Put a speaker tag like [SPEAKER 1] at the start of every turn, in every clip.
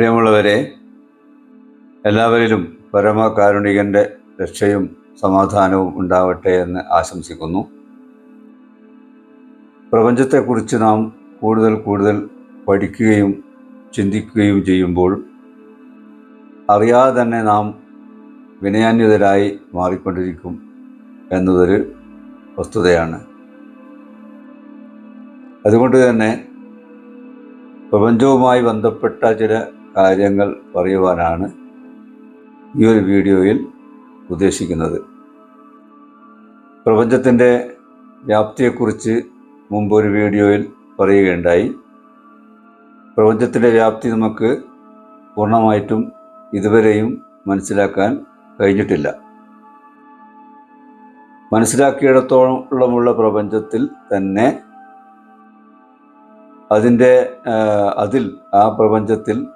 [SPEAKER 1] പ്രിയമുള്ളവരെ എല്ലാവരിലും പരമകാരുണികന്റെ രക്ഷയും സമാധാനവും ഉണ്ടാവട്ടെ എന്ന് ആശംസിക്കുന്നു. പ്രപഞ്ചത്തെക്കുറിച്ച് നാം കൂടുതൽ കൂടുതൽ പഠിക്കുകയും ചിന്തിക്കുകയും ചെയ്യുമ്പോൾ അറിയാതെ തന്നെ നാം വിനയാന്യതരായി മാറിക്കൊണ്ടിരിക്കും എന്നതൊരു വസ്തുതയാണ്. അതുകൊണ്ട് തന്നെ പ്രപഞ്ചവുമായി ബന്ധപ്പെട്ട ചില കാര്യങ്ങൾ പറയുവാനാണ് ഈ ഒരു വീഡിയോയിൽ ഉദ്ദേശിക്കുന്നത്. പ്രപഞ്ചത്തിന്റെ വ്യാപ്തിയെക്കുറിച്ച് മുമ്പ് ഒരു വീഡിയോയിൽ പറയുകയുണ്ടായി. പ്രപഞ്ചത്തിന്റെ വ്യാപ്തി നമുക്ക് പൂർണമായിട്ടും ഇതുവരെയും മനസ്സിലാക്കാൻ കഴിഞ്ഞിട്ടില്ല. മനസ്സിലാക്കിയിടത്തോളമുള്ള പ്രപഞ്ചത്തിൽ തന്നെ അതിന്റെ അതിൽ ആ പ്രപഞ്ചത്തിൽ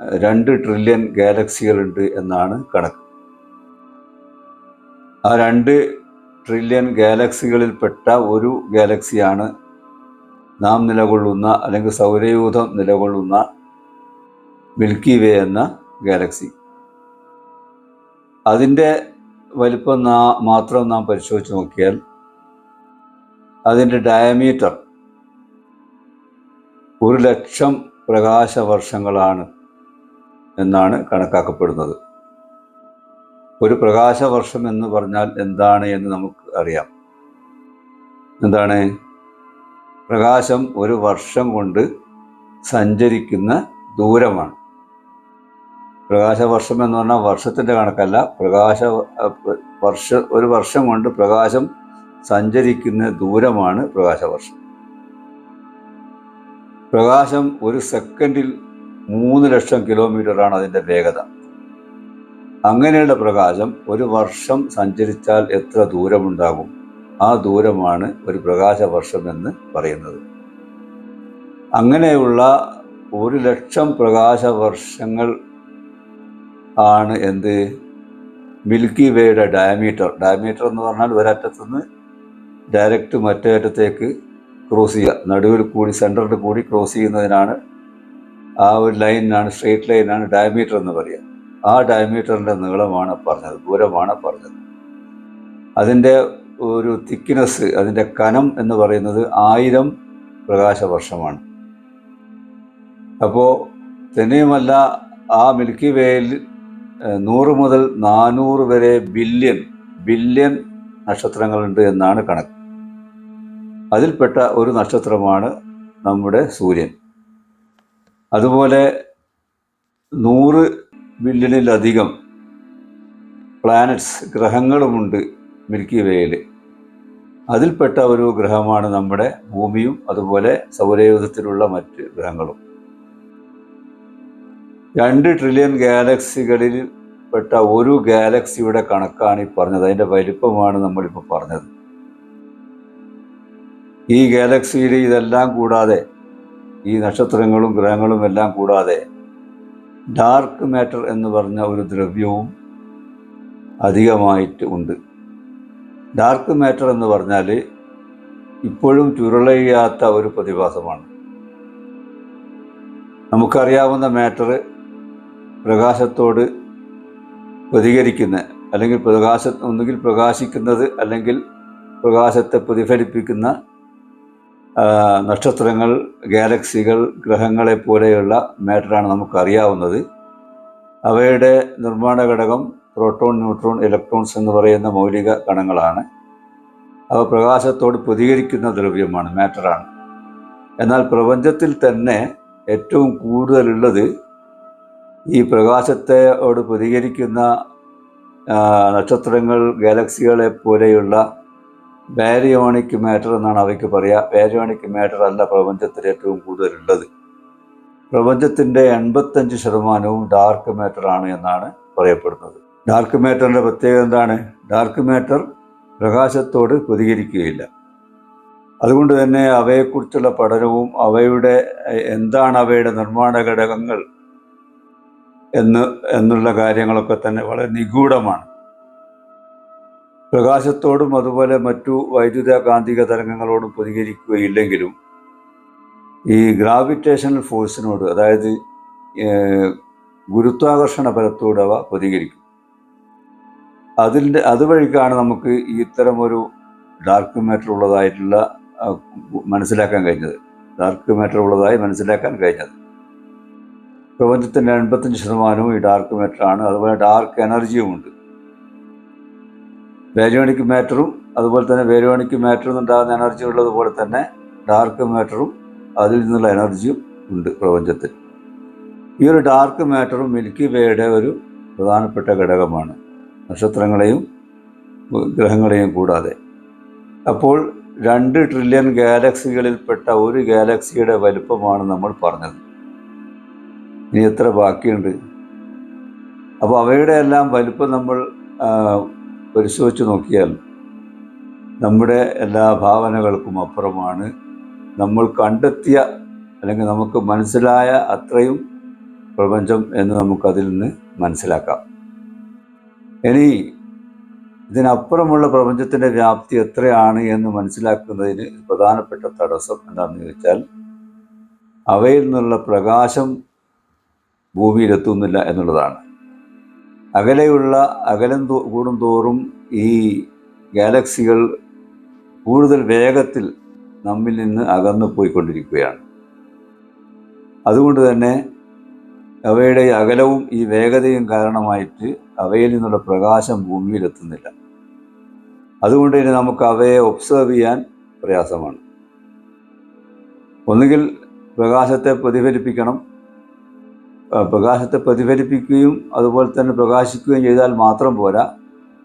[SPEAKER 1] രണ്ട് ട്രില്യൺ ഗാലക്സികളുണ്ട് എന്നാണ് കണക്ക്. ആ രണ്ട് ട്രില്യൺ ഗാലക്സികളിൽപ്പെട്ട ഒരു ഗാലക്സിയാണ് നാം നിലകൊള്ളുന്ന അല്ലെങ്കിൽ സൗരയൂഥം നിലകൊള്ളുന്ന മിൽക്കി വേ എന്ന ഗാലക്സി അതിന്റെ വലിപ്പം നാ മാത്രം നാം പരിശോധിച്ച് നോക്കിയാൽ അതിന്റെ ഡയമീറ്റർ ഒരു ലക്ഷം പ്രകാശ വർഷങ്ങളാണ് എന്നാണ് കണക്കാക്കപ്പെടുന്നത്. ഒരു പ്രകാശവർഷം എന്ന് പറഞ്ഞാൽ എന്താണ് എന്ന് നമുക്ക് അറിയാം. എന്താണ്? പ്രകാശം ഒരു വർഷം കൊണ്ട് സഞ്ചരിക്കുന്ന ദൂരമാണ്. പ്രകാശവർഷം എന്ന് പറഞ്ഞാൽ വർഷത്തിന്റെ കണക്കല്ല. പ്രകാശ വർഷ ഒരു വർഷം കൊണ്ട് പ്രകാശം സഞ്ചരിക്കുന്ന ദൂരമാണ് പ്രകാശവർഷം. പ്രകാശം ഒരു സെക്കൻഡിൽ മൂന്ന് ലക്ഷം കിലോമീറ്ററാണ് അതിന്റെ വേഗത. അങ്ങനെയുള്ള പ്രകാശം ഒരു വർഷം സഞ്ചരിച്ചാൽ എത്ര ദൂരമുണ്ടാകും? ആ ദൂരമാണ് ഒരു പ്രകാശവർഷം എന്ന് പറയുന്നത്. അങ്ങനെയുള്ള ഒരു ലക്ഷം പ്രകാശവർഷങ്ങൾ ആണ് എന്ത്? Milky വേയുടെ diameter. ഡയമീറ്റർ എന്ന് പറഞ്ഞാൽ ഒരറ്റത്തുനിന്ന് ഡയറക്റ്റ് മറ്റേ അറ്റത്തേക്ക് ക്രോസ് ചെയ്യുക. നടുവിൽ കൂടി സെന്ററിൽ കൂടി ക്രോസ് ചെയ്യുന്നതിനാണ് ആ ഒരു ലൈനാണ് സ്ട്രെയിറ്റ് ലൈനാണ് ഡയമീറ്റർ എന്ന് പറയുക ആ ഡയമീറ്ററിന്റെ നീളമാണ് പറഞ്ഞത് ദൂരമാണ് പറഞ്ഞത്. അതിന്റെ ഒരു തിക്നെസ് അതിന്റെ കനം എന്ന് പറയുന്നത് ആയിരം പ്രകാശ വർഷമാണ് അപ്പോൾ തന്നെയുമല്ല ആ മിൽക്കി വേയിൽ നൂറ് മുതൽ നാനൂറ് വരെ ബില്യൺ ബില്യൺ നക്ഷത്രങ്ങളുണ്ട് എന്നാണ് കണക്ക്. അതിൽപ്പെട്ട ഒരു നക്ഷത്രമാണ് നമ്മുടെ സൂര്യൻ. അതുപോലെ നൂറ് ബില്യണിലധികം പ്ലാനറ്റ്സ് ഗ്രഹങ്ങളുമുണ്ട് മിൽക്കി വേയിൽ അതിൽപ്പെട്ട ഒരു ഗ്രഹമാണ് നമ്മുടെ ഭൂമിയും അതുപോലെ സൗരയൂഥത്തിലുള്ള മറ്റ് ഗ്രഹങ്ങളും. രണ്ട് ട്രില്യൺ ഗാലക്സികളിൽ പെട്ട ഒരു ഗാലക്സിയുടെ കണക്കാണ് ഈ പറഞ്ഞത്. അതിന്റെ വലിപ്പമാണ് നമ്മളിപ്പോൾ പറഞ്ഞത്. ഈ ഗാലക്സിയിൽ ഇതെല്ലാം കൂടാതെ ഈ നക്ഷത്രങ്ങളും ഗ്രഹങ്ങളും എല്ലാം കൂടാതെ ഡാർക്ക് മാറ്റർ എന്ന് പറഞ്ഞ ഒരു ദ്രവ്യവും അധികമായിട്ട് ഉണ്ട്. ഡാർക്ക് മാറ്റർ എന്ന് പറഞ്ഞാൽ ഇപ്പോഴും ചുരുളയാത്ത ഒരു പ്രതിഭാസമാണ്. നമുക്കറിയാവുന്ന മാറ്റർ പ്രകാശത്തോട് പ്രതികരിക്കുന്ന അല്ലെങ്കിൽ പ്രകാശ ഒന്നുകിൽ പ്രകാശിക്കുന്നത് അല്ലെങ്കിൽ പ്രകാശത്തെ പ്രതിഫലിപ്പിക്കുന്ന നക്ഷത്രങ്ങൾ ഗാലക്സികൾ ഗ്രഹങ്ങളെ പോലെയുള്ള മാറ്ററാണ് നമുക്കറിയാവുന്നത്. അവയുടെ നിർമ്മാണ ഘടകം പ്രോട്ടോൺ ന്യൂട്രോൺ ഇലക്ട്രോൺസ് എന്ന് പറയുന്ന മൗലിക കണങ്ങളാണ്. അവ പ്രകാശത്തോട് പ്രതികരിക്കുന്ന ദ്രവ്യമാണ് മാറ്ററാണ്. എന്നാൽ പ്രപഞ്ചത്തിൽ തന്നെ ഏറ്റവും കൂടുതലുള്ളത് ഈ പ്രകാശത്തോട് പ്രതികരിക്കുന്ന നക്ഷത്രങ്ങൾ ഗാലക്സികളെ പോലെയുള്ള ബാരിയോണിക് മാറ്റർ എന്നാണ് അവയ്ക്ക് പറയുക ബാരിയോണിക് മാറ്റർ അല്ല പ്രപഞ്ചത്തിൽ ഏറ്റവും കൂടുതലുള്ളത്. പ്രപഞ്ചത്തിന്റെ എൺപത്തഞ്ച് ശതമാനവും ഡാർക്ക് മാറ്റർ ആണ് എന്നാണ് പറയപ്പെടുന്നത്. ഡാർക്ക് മാറ്ററിന്റെ പ്രത്യേകത എന്താണ്? ഡാർക്ക് മാറ്റർ പ്രകാശത്തോട് പ്രതികരിക്കുകയില്ല. അതുകൊണ്ട് തന്നെ അവയെക്കുറിച്ചുള്ള പഠനവും അവയുടെ എന്താണ് അവയുടെ നിർമ്മാണ ഘടകങ്ങൾ എന്ന് എന്നുള്ള കാര്യങ്ങളൊക്കെ തന്നെ വളരെ നിഗൂഢമാണ്. പ്രകാശത്തോടും അതുപോലെ മറ്റു വൈദ്യുത കാന്തിക തരംഗങ്ങളോടും പ്രതികരിക്കുകയില്ലെങ്കിലും ഈ ഗ്രാവിറ്റേഷണൽ ഫോഴ്സിനോട് അതായത് ഗുരുത്വാകർഷണ ബലത്തോട് അവ പ്രതികരിക്കും. അതിന്റെ അതുവഴിക്കാണ് നമുക്ക് ഈ ഇത്തരമൊരു ഡാർക്ക് മാറ്റർ ഉള്ളതായിട്ടുള്ള മനസ്സിലാക്കാൻ കഴിഞ്ഞത്. ഡാർക്ക് മാറ്റർ ഉള്ളതായി മനസ്സിലാക്കാൻ കഴിഞ്ഞത്. പ്രപഞ്ചത്തിന്റെ എൺപത്തഞ്ച് ശതമാനവും ഈ ഡാർക്ക് മാറ്ററാണ്. അതുപോലെ ഡാർക്ക് എനർജിയും ഉണ്ട് മാറ്ററും അതുപോലെ തന്നെ വേരോണിക് മാറ്ററിൽ നിന്നുണ്ടാകുന്ന എനർജി ഉള്ളതുപോലെ തന്നെ ഡാർക്ക് മാറ്ററും അതിൽ നിന്നുള്ള എനർജിയും ഉണ്ട് പ്രപഞ്ചത്തിൽ. ഈ ഒരു ഡാർക്ക് മാറ്ററും മിൽക്കി വേയുടെ ഒരു പ്രധാനപ്പെട്ട ഘടകമാണ്. നക്ഷത്രങ്ങളെയും ഗ്രഹങ്ങളെയും കൂടാതെ. അപ്പോൾ രണ്ട് ട്രില്യൺ ഗാലക്സികളിൽപ്പെട്ട ഒരു ഗാലക്സിയുടെ വലുപ്പമാണ് നമ്മൾ പറഞ്ഞത്. ഇനി എത്ര ബാക്കിയുണ്ട്? അപ്പോൾ അവയുടെ എല്ലാം വലുപ്പം നമ്മൾ പരിശോധിച്ച് നോക്കിയാൽ നമ്മുടെ എല്ലാ ഭാവനകൾക്കും അപ്പുറമാണ്. നമ്മൾ കണ്ടെത്തിയ അല്ലെങ്കിൽ നമുക്ക് മനസ്സിലായ അത്രയും പ്രപഞ്ചം എന്ന് നമുക്കതിൽ നിന്ന് മനസ്സിലാക്കാം. ഇനി ഇതിനപ്പുറമുള്ള പ്രപഞ്ചത്തിന്റെ വ്യാപ്തി എത്രയാണ് എന്ന് മനസ്സിലാക്കുന്നതിന് പ്രധാനപ്പെട്ട തടസ്സം എന്താണെന്ന് ചോദിച്ചാൽ അവയിൽ നിന്നുള്ള പ്രകാശം ഭൂമിയിലെത്തുന്നില്ല എന്നുള്ളതാണ്. അകലെയുള്ള അകലം കൂടുന്തോറും ഈ ഗാലക്സികൾ കൂടുതൽ വേഗത്തിൽ നമ്മിൽ നിന്ന് അകന്നു പോയിക്കൊണ്ടിരിക്കുകയാണ്. അതുകൊണ്ട് തന്നെ അവയുടെ അകലവും ഈ വേഗതയും കാരണമായിട്ട് അവയിൽ നിന്നുള്ള പ്രകാശം ഭൂമിയിലെത്തുന്നില്ല. അതുകൊണ്ട് ഇനി നമുക്ക് അവയെ ഒബ്സർവ് ചെയ്യാൻ പ്രയാസമാണ്. ഒന്നുകിൽ പ്രകാശത്തെ പ്രതിഫലിപ്പിക്കണം പ്രകാശത്തെ പ്രതിഫലിപ്പിക്കുകയും അതുപോലെ തന്നെ പ്രകാശിക്കുകയും ചെയ്താൽ മാത്രം പോരാ.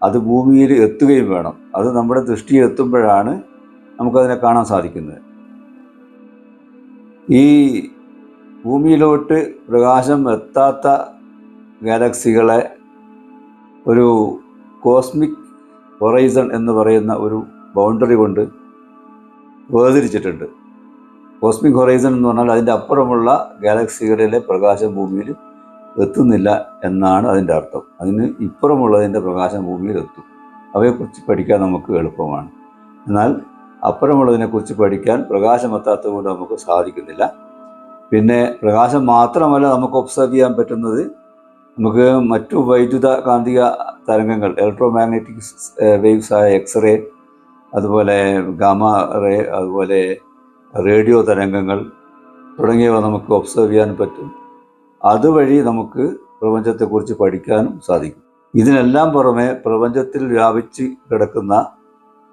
[SPEAKER 1] അത് ഭൂമിയിൽ എത്തുകയും വേണം. അത് നമ്മുടെ ദൃഷ്ടിയിൽ എത്തുമ്പോഴാണ് നമുക്കതിനെ കാണാൻ സാധിക്കുന്നത്. ഈ ഭൂമിയിലോട്ട് പ്രകാശം എത്താത്ത ഗാലക്സികളെ ഒരു കോസ്മിക് ഹൊറൈസൺ എന്ന് പറയുന്ന ഒരു ബൗണ്ടറി കൊണ്ട് വേർതിരിച്ചിട്ടുണ്ട്. കോസ്മിക് ഹൊറൈസൺ എന്ന് പറഞ്ഞാൽ അതിന്റെ അപ്പുറമുള്ള ഗാലക്സികളിലെ പ്രകാശം ഭൂമിയിൽ എത്തുന്നില്ല എന്നാണ് അതിന്റെ അർത്ഥം. അതിന് ഇപ്പുറമുള്ളതിന്റെ പ്രകാശം ഭൂമിയിൽ എത്തും. അവയെക്കുറിച്ച് പഠിക്കാൻ നമുക്ക് എളുപ്പമാണ്. എന്നാൽ അപ്പുറമുള്ളതിനെക്കുറിച്ച് പഠിക്കാൻ പ്രകാശം എത്താത്തത് കൊണ്ട് നമുക്ക് സാധിക്കുന്നില്ല. പിന്നെ പ്രകാശം മാത്രമല്ല നമുക്ക് ഒബ്സർവ് ചെയ്യാൻ പറ്റുന്നത് നമുക്ക് മറ്റു വൈദ്യുത കാന്തിക തരംഗങ്ങൾ ഇലക്ട്രോ മാഗ്നറ്റിക് വേവ്സ് ആയ എക്സ്റേ അതുപോലെ ഗാമ റേ അതുപോലെ റേഡിയോ തരംഗങ്ങൾ തുടങ്ങിയവ നമുക്ക് ഒബ്സർവ് ചെയ്യാൻ പറ്റും. അതുവഴി നമുക്ക് പ്രപഞ്ചത്തെക്കുറിച്ച് പഠിക്കാനും സാധിക്കും. ഇതിനെല്ലാം പുറമെ പ്രപഞ്ചത്തിൽ വ്യാപിച്ച് കിടക്കുന്ന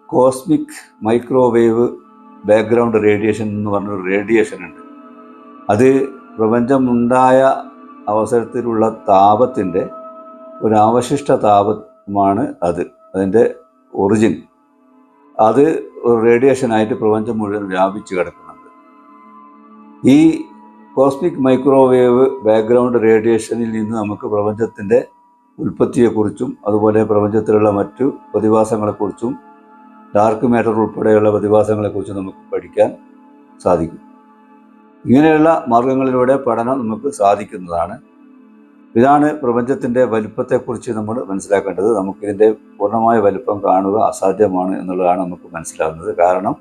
[SPEAKER 1] കോസ്മിക് മൈക്രോവേവ് ബാക്ക്ഗ്രൗണ്ട് റേഡിയേഷൻ എന്ന് പറഞ്ഞൊരു റേഡിയേഷൻ ഉണ്ട് അത് പ്രപഞ്ചമുണ്ടായ അവസരത്തിലുള്ള താപത്തിന്റെ ഒരു അവശിഷ്ട താപമാണ് അത് അതിന്റെ ഒറിജിൻ. അത് റേഡിയേഷനായിട്ട് പ്രപഞ്ചം മുഴുവൻ വ്യാപിച്ചു കിടക്കുന്നുണ്ട്. ഈ കോസ്മിക് മൈക്രോവേവ് ബാക്ക്ഗ്രൗണ്ട് റേഡിയേഷനിൽ നിന്ന് നമുക്ക് പ്രപഞ്ചത്തിന്റെ ഉൽപ്പത്തിയെക്കുറിച്ചും അതുപോലെ പ്രപഞ്ചത്തിലുള്ള മറ്റു പ്രതിഭാസങ്ങളെക്കുറിച്ചും ഡാർക്ക് മാറ്റർ ഉൾപ്പെടെയുള്ള പ്രതിഭാസങ്ങളെക്കുറിച്ചും നമുക്ക് പഠിക്കാൻ സാധിക്കും. ഇങ്ങനെയുള്ള മാർഗങ്ങളിലൂടെ പഠനം നമുക്ക് സാധിക്കുന്നതാണ് ഇതാണ് പ്രപഞ്ചത്തിന്റെ വലുപ്പത്തെക്കുറിച്ച് നമ്മൾ മനസ്സിലാക്കേണ്ടത്. നമുക്കിതിന്റെ പൂർണമായ വലുപ്പം കാണുക അസാധ്യമാണ് എന്നുള്ളതാണ് നമുക്ക് മനസ്സിലാകുന്നത് കാരണം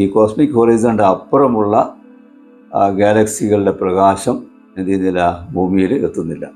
[SPEAKER 1] ഈ കോസ്മിക് ഹൊറൈസണിന്റെ അപ്പുറമുള്ള ഗാലക്സികളുടെ പ്രകാശം എന്ത് ചെയ്യുന്നില്ല ഭൂമിയിൽ എത്തുന്നില്ല.